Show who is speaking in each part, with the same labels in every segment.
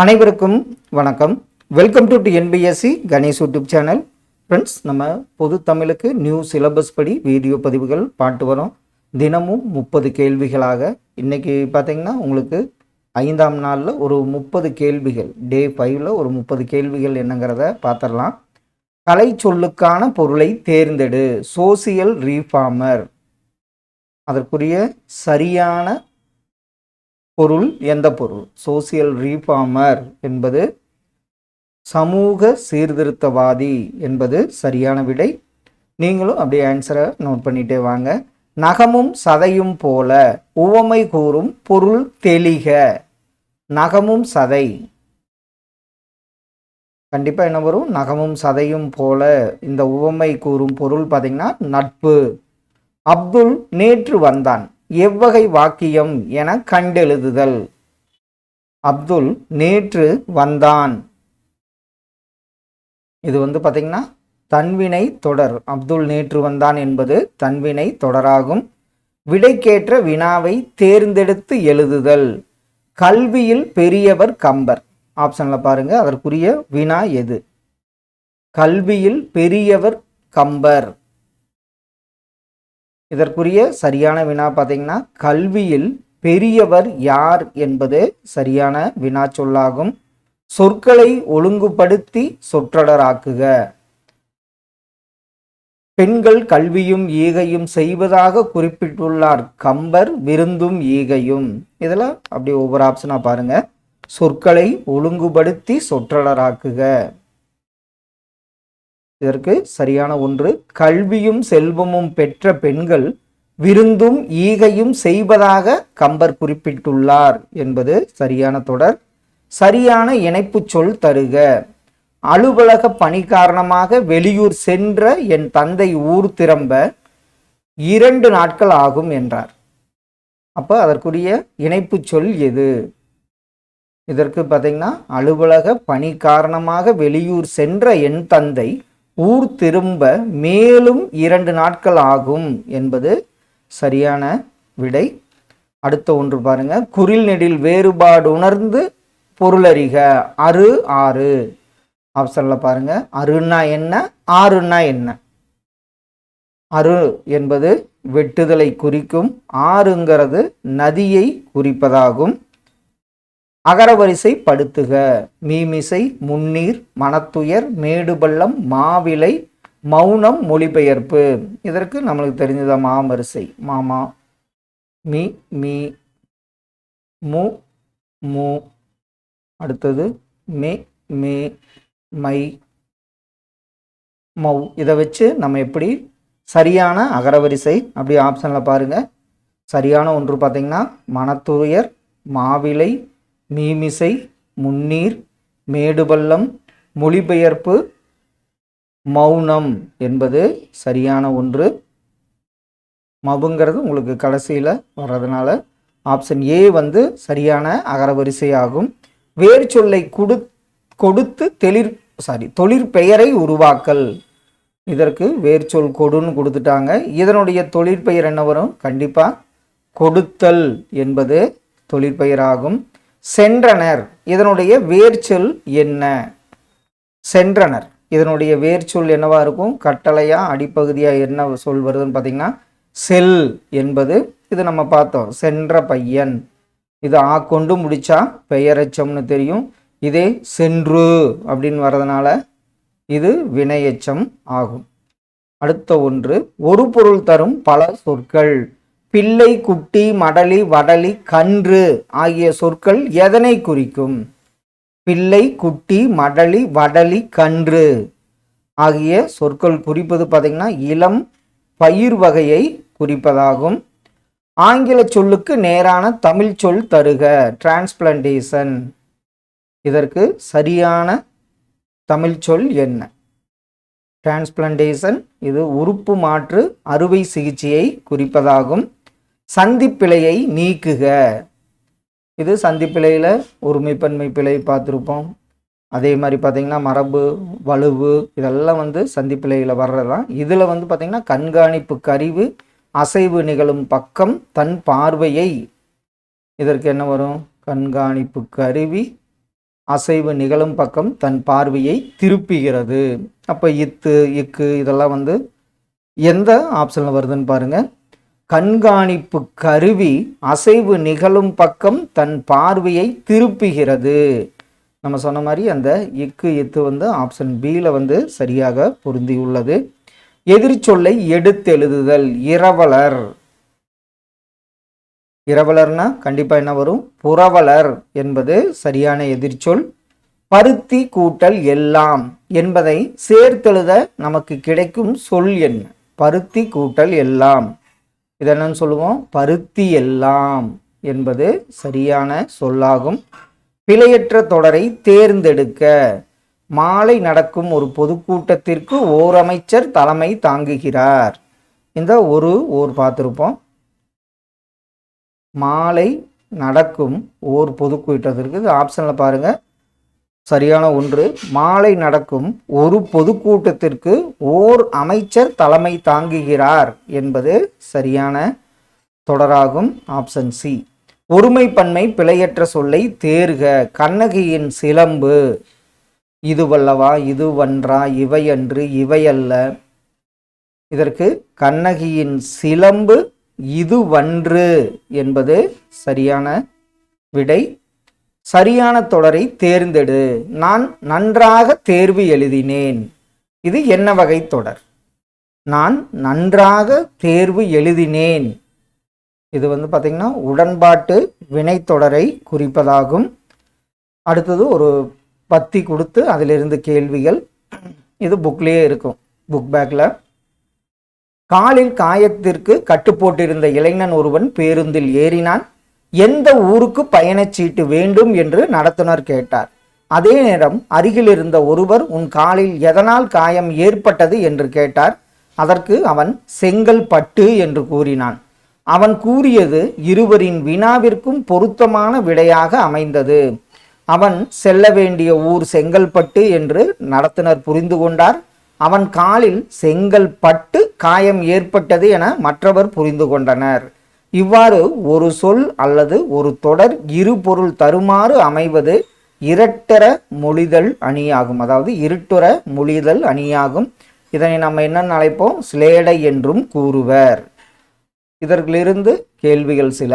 Speaker 1: அனைவருக்கும் வணக்கம். Welcome to N P S C Ganesh YouTube channel. Friends நம்ம பொது தமிழுக்கு நியூ சிலபஸ் படி வீடியோ பதிவுகள் பாட்டு வரோம். தினமும் முப்பது கேள்விகளாக. இன்றைக்கி பார்த்தீங்கன்னா உங்களுக்கு ஐந்தாம் நாளில் ஒரு முப்பது கேள்விகள் டே ஃபைவ்ல ஒரு முப்பது கேள்விகள் என்னங்கிறத பார்த்துடலாம் கலை சொல்லுக்கான பொருளை தேர்ந்தெடு. சோசியல் ரீஃபார்மர் அதற்குரிய சரியான பொருள் எந்த பொருள்? சோசியல் ரீஃபார்மர் என்பது சமூக சீர்திருத்தவாதி என்பது சரியான விடை. நீங்களும் அப்படியே ஆன்சரை நோட் பண்ணிட்டே வாங்க. நகமும் சதையும் போல உவமை கூறும் பொருள் தெளிக. நகமும் சதை. கண்டிப்பாக என்ன வரும்? நகமும் சதையும் போல இந்த உவமை கூறும் பொருள் பார்த்தீங்கன்னா நட்பு. அப்துல் நேற்று வந்தான். எவ்வகை வாக்கியம் என கண்டெழுதுதல். அப்துல் நேற்று வந்தான். இது வந்து பார்த்தீங்கன்னா தன்வினை தொடர். அப்துல் நேற்று வந்தான் என்பது தன்வினை தொடராகும். விடைக்கேற்ற வினாவை தேர்ந்தெடுத்து எழுதுதல். கல்வியில் பெரியவர் கம்பர். ஆப்ஷனில் பாருங்க அதற்குரிய வினா எது? கல்வியில் பெரியவர் கம்பர். இதற்குரிய சரியான வினா பார்த்தீங்கன்னா கல்வியில் பெரியவர் யார் என்பது சரியான வினா சொல்லாகும். சொற்களை ஒழுங்குபடுத்தி சொற்றொடராக்குக. பெண்கள் கல்வியும் ஈகையும் செய்வதாக குறிப்பிட்டுள்ளார். கம்பர் விருந்தும் ஈகையும். இதில் அப்படி ஒவ்வொரு ஆப்ஷனாக பாருங்க. சொற்களை ஒழுங்குபடுத்தி சொற்றொடராக்குக. இதற்கு சரியான ஒன்று. கல்வியும் செல்வமும் பெற்ற பெண்கள் விருந்தும் ஈகையும் செய்வதாக கம்பர் குறிப்பிட்டுள்ளார் என்பது சரியான தொடர். சரியான இணைப்பு சொல் தருக. அலுவலக பணி காரணமாக வெளியூர் சென்ற என் தந்தை ஊர் திரும்ப இரண்டு நாட்கள் ஆகும் என்றார். அப்போ அதற்குரிய இணைப்பு சொல் எது? இதற்கு பார்த்தீங்கன்னா அலுவலக பணி காரணமாக வெளியூர் சென்ற என் தந்தை ஊர் திரும்ப மேலும் இரண்டு நாட்கள் ஆகும் என்பது சரியான விடை. அடுத்த ஒன்று பாருங்க. குரில் நெடில் வேறுபாடு உணர்ந்து பொருளறிக. அறு ஆறு. ஆப்ஷனில் பாருங்க. அருன்னா என்ன? ஆறுன்னா என்ன? அரு என்பது வெட்டுதலை குறிக்கும். ஆறுங்கிறது நதியை குறிப்பதாகும். அகரவரிசை படுத்துக மீமிசை முன்னீர் மனத்துயர் மேடுபள்ளம் மாவிலை மௌனம் மொழிபெயர்ப்பு. இதற்கு நம்மளுக்கு தெரிஞ்சதா மாமரிசை? மாமா மீ மீ மு மு. அடுத்தது மே மே மை மௌ. இதை வச்சு நம்ம எப்படி சரியான அகரவரிசை அப்படி ஆப்ஷனில் பாருங்கள் சரியான ஒன்று பார்த்தீங்கன்னா மனத்துயர் மாவிலை மீமிசை முன்னீர் மேடுபள்ளம் மொழிபெயர்ப்பு மௌனம் என்பது சரியான ஒன்று. மவுங்கிறது உங்களுக்கு கடைசியில் வர்றதுனால ஆப்ஷன் ஏ வந்து சரியான அகரவரிசையாகும் வேறு சொல்லை கொடு கொடுத்து தெளிர் சாரி தொழிற்பெயரை உருவாக்கல். இதற்கு வேர்ச்சொல் கொடுன்னு கொடுத்துட்டாங்க. இதனுடைய தொழிற்பெயர் என்ன வரும்? கண்டிப்பாக கொடுத்தல் என்பது தொழிற்பெயராகும் சென்றனர். இதனுடைய வேர்ச்சொல் என்ன? சென்றனர். இதனுடைய வேர்ச்சொல் என்னவா இருக்கும்? கட்டளையா அடிப்பகுதியா என்ன சொல் வருதுன்னு பார்த்தீங்கன்னா செல் என்பது இது நம்ம பார்த்தோம். சென்ற பையன். இது ஆ கொண்டு முடிச்சா பெயரச்சம்னு தெரியும். இதே சென்று அப்படின்னு வர்றதுனால இது வினையச்சம் ஆகும். அடுத்த ஒன்று ஒரு பொருள் தரும் பல சொற்கள். பிள்ளை குட்டி மடலி வடலி கன்று ஆகிய சொற்கள் எதனை குறிக்கும்? பிள்ளை குட்டி மடலி வடலி கன்று ஆகிய சொற்கள் குறிப்பது பார்த்தீங்கன்னா இளம் பயிர் வகையை குறிப்பதாகும். ஆங்கில சொல்லுக்கு நேரான தமிழ் சொல் தருக டிரான்ஸ்பிளண்டேஷன் இதற்கு சரியான தமிழ் சொல் என்ன? டிரான்ஸ்பிளண்டேஷன் இது உறுப்பு மாற்று அறுவை சிகிச்சையை குறிப்பதாகும். சந்திப்பிழையை நீக்குக. இது சந்திப்பிழையில் ஒருமைப்பன்மை பிழை பார்த்துருப்போம். அதே மாதிரி பார்த்திங்கன்னா மரபு வலுவு இதெல்லாம் வந்து சந்திப்பிழையில் வர்றதான் இதில் வந்து பார்த்திங்கன்னா கண்காணிப்பு கருவி அசைவு நிகழும் பக்கம் தன் பார்வையை. இதற்கு என்ன வரும்? கண்காணிப்பு கருவி அசைவு நிகழும் பக்கம் தன் பார்வையை திருப்புகிறது. அப்போ இத்து இக்கு இதெல்லாம் வந்து எந்த ஆப்ஷனில் வருதுன்னு பாருங்கள் கண்காணிப்பு கருவி அசைவு நிகழும் பக்கம் தன் பார்வையை திருப்புகிறது. நம்ம சொன்ன மாதிரி அந்த இக்கு இத்து வந்து ஆப்ஷன் பியில் வந்து சரியாக பொருந்தியுள்ளது. எதிர்ச்சொல்லை எடுத்தெழுதுதல் இரவலர். இரவலர்னா கண்டிப்பாக என்ன வரும்? புறவலர் என்பது சரியான எதிர்ச்சொல் பருத்தி கூட்டல் எல்லாம் என்பதை சேர்த்தெழுத நமக்கு கிடைக்கும் சொல் என்ன? பருத்தி கூட்டல் எல்லாம். இது என்னன்னு சொல்லுவோம்? பருத்தி எல்லாம் என்பது சரியான சொல்லாகும். பிழையற்ற தொடரை தேர்ந்தெடுக்க. மாலை நடக்கும் ஒரு பொதுக்கூட்டத்திற்கு ஓர் அமைச்சர் தலைமை தாங்குகிறார். இந்த ஒரு ஓர் பார்த்துருப்போம். மாலை நடக்கும் ஓர் பொதுக்கூட்டத்திற்கு இது ஆப்ஷனில் பாருங்கள் சரியான ஒன்று. மாலை நடக்கும் ஒரு பொதுக்கூட்டத்திற்கு ஓர் அமைச்சர் தலைமை தாங்குகிறார் என்பது சரியான தொடராகும். Option C. ஒருமைப்பன்மை பிழையற்ற சொல்லை தேர்க. கண்ணகியின் சிலம்பு. இதுவல்லவா இதுவன்றா இவையன்று இவையல்ல. இதற்கு கண்ணகியின் சிலம்பு இதுவன்று என்பது சரியான விடை. சரியான தொடரை தேர்ந்தெடு. நான் நன்றாக தேர்வு எழுதினேன். இது என்ன வகை தொடர்? நான் நன்றாக தேர்வு எழுதினேன். இது வந்து பார்த்திங்கன்னா உடன்பாட்டு வினைத்தொடரை குறிப்பதாகும். அடுத்தது ஒரு பத்தி கொடுத்து அதிலிருந்து கேள்விகள். இது புக்லேயே இருக்கும். புக் பேக்கில் காலில் காயத்திற்கு கட்டுப்போட்டிருந்த இளைஞன் ஒருவன் பேருந்தில் ஏறினான். எந்த ஊருக்கு பயணச்சீட்டு வேண்டும் என்று நடத்துனர் கேட்டார். அதே நேரம் அருகில் இருந்த ஒருவர் உன் காலில் எதனால் காயம் ஏற்பட்டது? என்று கேட்டார். அதற்கு அவன் செங்கல் பட்டு என்று கூறினான். அவன் கூறியது இருவரின் வினாவிற்கும் பொருத்தமான விடையாக அமைந்தது. அவன் செல்ல வேண்டிய ஊர் செங்கல்பட்டு என்று நடத்துனர் புரிந்து கொண்டார். அவன் காலில் செங்கல் பட்டு காயம் ஏற்பட்டது என மற்றவர் புரிந்து கொண்டனர். இவ்வாறு ஒரு சொல் அல்லது ஒரு தொடர் இரு பொருள் தருமாறு அமைவது இரட்டர மொழிதல் அணியாகும். அதாவது இருட்டுற மொழிதல் அணியாகும். இதனை நம்ம என்னென்னு அழைப்போம்? ஸ்லேடை என்றும் கூறுவர். இதற்கிலிருந்து கேள்விகள் சில.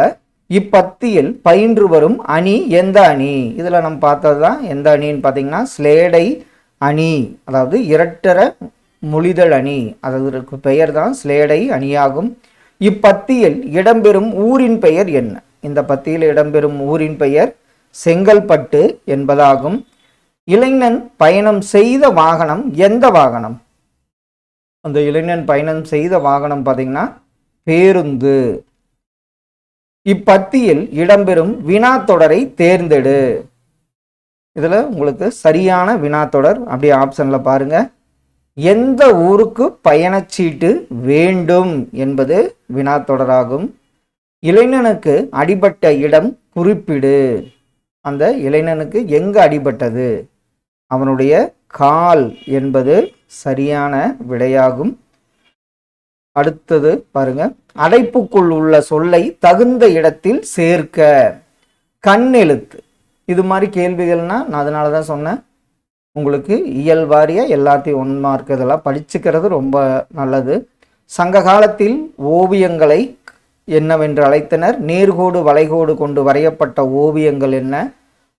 Speaker 1: இப்பத்தியில் பயின்று வரும் அணி எந்த அணி? இதில் நம்ம பார்த்தது தான் எந்த அணின்னு பார்த்தீங்கன்னா ஸ்லேடை அணி. அதாவது இரட்டர மொழிதல் அணி. அதற்கு பெயர் தான் ஸ்லேடை அணியாகும். இப்பத்தியில் இடம்பெறும் ஊரின் பெயர் என்ன? இந்த பத்தியில் இடம்பெறும் ஊரின் பெயர் செங்கல்பட்டு என்பதாகும். இளைஞன் பயணம் செய்த வாகனம் எந்த வாகனம்? அந்த இளைஞன் பயணம் செய்த வாகனம் பார்த்தீங்கன்னா பேருந்து. இப்பத்தியில் இடம்பெறும் வினாத்தொடரை தேர்ந்தெடு. இதில் உங்களுக்கு சரியான வினாத்தொடர் அப்படியே ஆப்ஷனில் பாருங்கள் எந்த ஊருக்கு பயணச்சீட்டு வேண்டும் என்பது வினாத்தொடராகும். இளைஞனுக்கு அடிபட்ட இடம் குறிப்பிடு. அந்த இளைஞனுக்கு எங்கு அடிபட்டது? அவனுடைய கால் என்பது சரியான விடையாகும். அடுத்தது பாருங்க. அடைப்புக்குள் உள்ள சொல்லை தகுந்த இடத்தில் சேர்க்க. கண் எழுத்து இது மாதிரி கேள்விகள்னா நான் அதனால தான் சொன்னேன். உங்களுக்கு இயல் வாரியாக எல்லாத்தையும் ஒன் மார்க் இதெல்லாம் படிச்சுக்கிறது ரொம்ப நல்லது. சங்க காலத்தில் ஓவியங்களை என்னவென்று அழைத்தனர். நேர்கோடு வளைகோடு கொண்டு வரையப்பட்ட ஓவியங்கள் என்ன?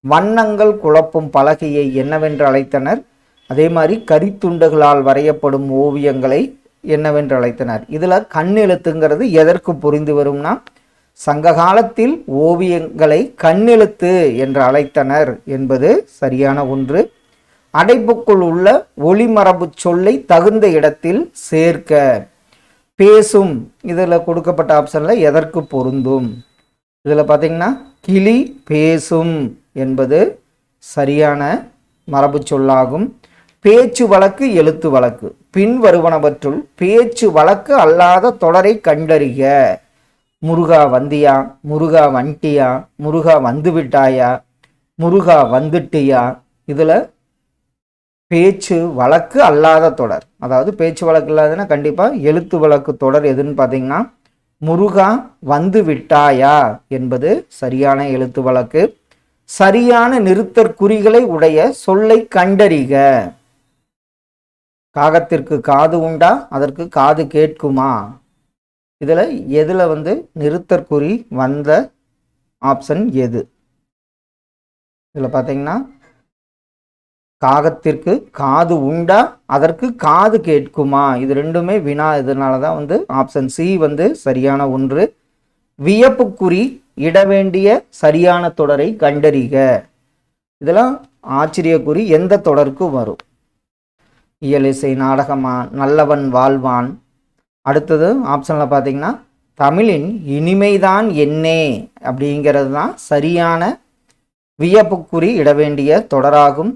Speaker 1: வண்ணங்கள் குழப்பும் பலகையை என்னவென்று அழைத்தனர். அதே மாதிரி கரித்துண்டுகளால் வரையப்படும் ஓவியங்களை என்னவென்று அழைத்தனர். இதில் கண்ணெழுத்துங்கிறது எதற்கு புரிந்து வரும்னா சங்க காலத்தில் ஓவியங்களை கண்ணெழுத்து என்று அழைத்தனர் என்பது சரியான ஒன்று. அடைப்புக்குள் உள்ள ஒளிமரபு சொல்லை தகுந்த இடத்தில் சேர்க்க. பேசும். இதில் கொடுக்கப்பட்ட ஆப்ஷனில் எதற்கு பொருந்தும்? இதில் பார்த்தீங்கன்னா கிளி பேசும் என்பது சரியான மரபு சொல்லாகும். பேச்சு வழக்கு எழுத்து வழக்கு. பின்வருவனவற்றுள் பேச்சு வழக்கு அல்லாத தொடரை கண்டறிக. முருகா வந்தியா முருகா வண்டியா முருகா வந்து விட்டாயா முருகா வந்துட்டியா? இதில் பேச்சு வழக்கு அல்லாத தொடர். அதாவது பேச்சு வழக்கு இல்லாததுன்னா கண்டிப்பாக எழுத்து வழக்கு தொடர் எதுன்னு பார்த்தீங்கன்னா முருகா வந்து விட்டாயா என்பது சரியான எழுத்து வழக்கு. சரியான நிறுத்தற்குறிகளை உடைய சொல்லை கண்டறிக. காகத்திற்கு காது உண்டா? அதற்கு காது கேட்குமா? இதில் எதில் வந்து நிறுத்தற்குறி வந்த ஆப்ஷன் எது? இதில் பார்த்தீங்கன்னா காகத்திற்கு காது உண்டா? அதற்கு காது கேட்குமா? இது ரெண்டுமே வினா. இதனால தான் வந்து ஆப்ஷன் சி வந்து சரியான ஒன்று. வியப்புக்குறி இட வேண்டிய சரியான தொடரை கண்டறிக. இதெல்லாம் ஆச்சரியக்குறி எந்த தொடருக்கு வரும்? இயலிசை நாடகமா நல்லவன் வாழ்வான். அடுத்தது ஆப்ஷனில் பார்த்தீங்கன்னா தமிழின் இனிமைதான் என்னே அப்படிங்கிறது தான் சரியான வியப்புக்குறி இட வேண்டிய தொடராகும்.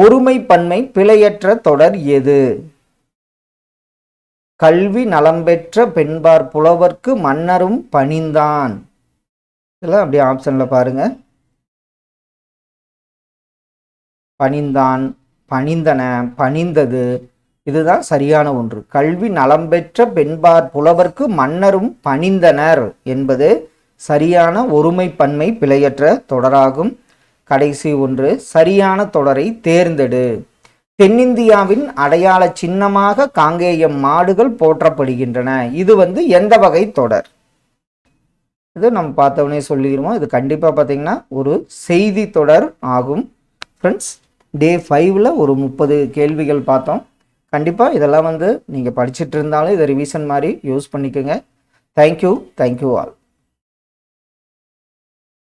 Speaker 1: ஒருமை பன்மை பிழையற்ற தொடர் எது? கல்வி நலம்பெற்ற பெண்பார் புலவர்க்கு மன்னரும் பணிந்தான். இதெல்லாம் அப்படியே ஆப்ஷனில் பாருங்க. பணிந்தான் பணிந்தன பணிந்தது. இதுதான் சரியான ஒன்று. கல்வி நலம்பெற்ற பெண்பார் புலவர்க்கு மன்னரும் பணிந்தனர் என்பது சரியான ஒருமை பன்மை பிழையற்ற தொடராகும். கடைசி ஒன்று சரியான தொடரை தேர்ந்தெடு. தென்னிந்தியாவின் அடையாள சின்னமாக காங்கேயம் மாடுகள் போற்றப்படுகின்றன. இது வந்து எந்த வகை தொடர்? இது நம்ம பார்த்தவொடனே சொல்லிடுவோம். இது கண்டிப்பாக பார்த்தீங்கன்னா ஒரு செய்தி தொடர் ஆகும். ஃப்ரெண்ட்ஸ் டே ஃபைவ்ல ஒரு முப்பது கேள்விகள் பார்த்தோம். கண்டிப்பாக இதெல்லாம் வந்து நீங்கள் படிச்சுட்டு இருந்தாலும் இதை ரிவிஷன் மாதிரி யூஸ் பண்ணிக்கோங்க. Thank you thank you all